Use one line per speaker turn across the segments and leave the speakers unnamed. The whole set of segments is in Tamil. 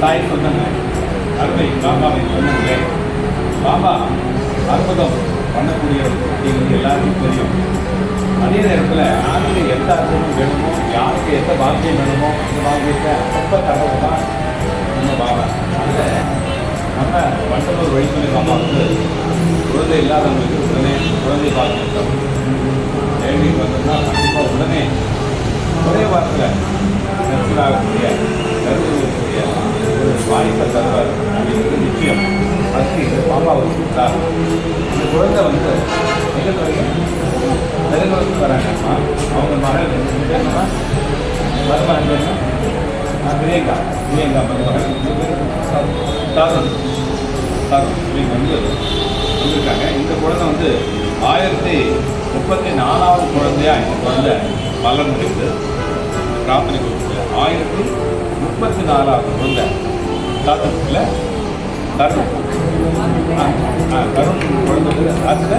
தாய் சொன்னாங்க அருமை பாபாவை சொன்னாங்களே பாபா அற்புதம். பண்ணக்கூடிய அப்படிங்கிறது எல்லாருக்கும் தெரியும் அதே நேரத்தில் யாருக்கு எந்த அற்புதம் வேணுமோ யாருக்கு எந்த பாக்கியம் வேணுமோ அந்த பாக்கியத்தை அப்போ தரவு தான் நம்ம பாபா அதில் நம்ம வண்டலூர் வழிமுறை பாபா வந்து குழந்தை இல்லாதவங்களுக்கு உடனே குழந்தை பாக்கியம் கேள்வி வந்தோம்னா கண்டிப்பாக உடனே அம்மா இந்த இந்த குழந்தை வந்து எங்கே வரைக்கும் நெருங்கலுக்கு வராங்கம்மா. அவங்க மகள் என்னன்னா வருமானம் என்ன நான் பிரியங்கா. பிரியங்கா மருமகள் தருண் தருண் இவங்க வந்து வந்திருக்காங்க. இந்த குழந்தை வந்து ஆயிரத்தி முப்பத்தி நாலாவது குழந்தையா இந்த குழந்தை வளர்ந்துருக்கு பிரார்த்தனை கொடுத்து ஆயிரத்தி முப்பத்தி நாலாவது குழந்தை தாத்தத்தில் தருண் தருண் குழந்தை வந்து அடுத்த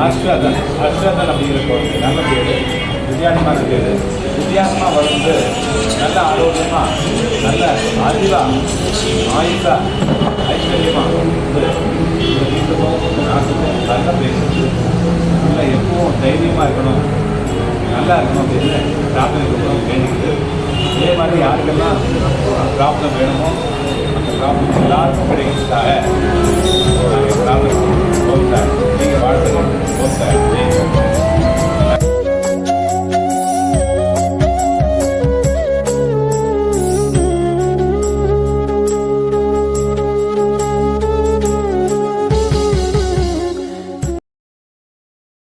ஹர்ஷவர்தன் அப்படிங்கிற குழந்தை நல்ல பேர் வித்தியாசமான பேர். வித்தியாசமாக வளர்ந்து நல்ல ஆரோக்கியமாக நல்ல அறிவா ஆயுதா ஐஸ்வர்யமாக வந்து இந்த வீட்டு போகும்போது நாட்டுக்கு நல்ல பேசுறது நல்லா எப்பவும் தைரியமாக இருக்கணும். நல்லா இருக்கணும் அப்படின்னு பிரார்த்தனை கொடுக்கணும் வேண்டிக்கிட்டு அதே மாதிரி யாருக்கெல்லாம் ப்ராப்ளம் வேணுமோ அந்த ப்ராப்ளம் எல்லாருக்கும் கிடைக்கிறதுக்காக நாங்கள்